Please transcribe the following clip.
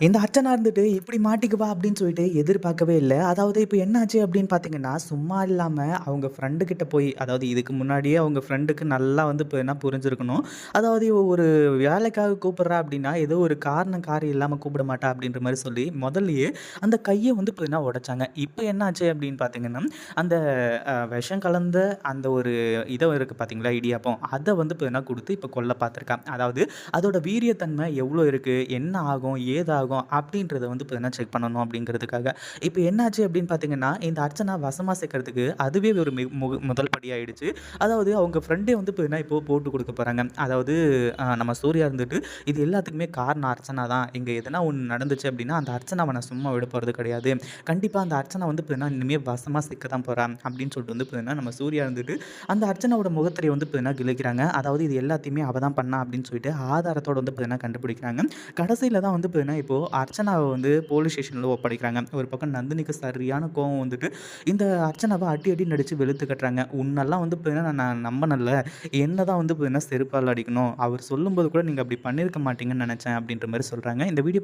இந்த அர்ச்சனா இருந்துட்டு இப்படி மாட்டிக்குவா அப்படின்னு சொல்லிட்டு எதிர்பார்க்கவே இல்லை. அதாவது இப்போ என்னாச்சு அப்படின்னு பார்த்தீங்கன்னா சும்மா இல்லாமல் அவங்க ஃப்ரெண்டு கிட்ட போய் அதாவது இதுக்கு முன்னாடியே அவங்க ஃப்ரெண்டுக்கு நல்லா வந்து இப்போ என்ன புரிஞ்சிருக்கணும்? அதாவது ஒரு வேலைக்காக கூப்பிட்றா அப்படின்னா ஏதோ ஒரு காரணம் காரியம் இல்லாமல் கூப்பிட மாட்டா அப்படின்ற மாதிரி சொல்லி முதல்லயே அந்த கையை வந்து இப்போ என்ன உடைச்சாங்க? இப்போ என்னாச்சு அப்படின்னு பார்த்தீங்கன்னா அந்த விஷம் கலந்த அந்த ஒரு இதை இருக்குது பார்த்தீங்களா இடியாப்பம் அதை வந்து இப்போ என்ன கொடுத்து இப்போ கொல்ல பார்த்துருக்கான் அதாவது அதோட வீரியத்தன்மை எவ்வளோ இருக்குது என்ன ஆகும்? ஏதாகும் அப்படின்றத வந்து இப்போ என்ன செக் பண்ணணும் அப்படிங்கிறதுக்காக. இப்போ என்னாச்சு அப்படின்னு பார்த்தீங்கன்னா இந்த அர்ச்சனா வசமாக சேர்க்கறதுக்கு அதுவே ஒரு மு- முதல் படியாயிடுச்சு. அதாவது அவங்க ஃப்ரெண்டே வந்து இப்போ என்ன இப்போ போட்டு கொடுக்க போகிறாங்க அதாவது நம்ம சூர்யா இருந்துட்டு இது எல்லாத்துக்குமே காரணம் அர்ச்சனா தான். இங்கே எதனா ஒன்று நடந்துச்சு அப்படின்னா அந்த அர்ச்சனாவை நான் சும்மா விட போகிறது கிடையாது. கண்டிப்பாக அந்த அர்ச்சனா வந்து இப்போ இனிமேல் வசமாக சிக்க தான் போகிறான் அப்படின்னு சொல்லிட்டு வந்து இப்போ நம்ம சூர்யா இருந்துட்டு அந்த அர்ச்சனாவோட முகத்திரை வந்து இப்போ கிழிக்கிறாங்க. அதாவது இது எல்லாத்தையுமே அவள் தான் பண்ணா அப்படின்னு சொல்லிட்டு ஆதாரத்தோட வந்து இப்போ கண்டுபிடிக்கிறாங்க. கடைசியில் தான் வந்து இப்போ இப்போது அர்ச்சனாவை வந்து போலீஸ் ஸ்டேஷனில் ஒப்படைக்கிறாங்க. ஒரு பக்கம் நந்தினிக்கு சரியான கோவம் வந்துட்டு இந்த அர்ச்சனாவை அடி அடி நடித்து வெளுத்து கட்டுறாங்க. உன்னெல்லாம் வந்து பார்த்தீங்கன்னா நான் நம்பினல என்ன தான் வந்து பார்த்தீங்கன்னா செருப்பால் அடிக்கணும். அவர் சொல்லும்போது கூட நீங்கள் அப்படி பண்ணியிருக்க மாட்டீங்கன்னு நினச்சேன் அப்படின்ற மாதிரி சொல்கிறாங்க இந்த வீடியோ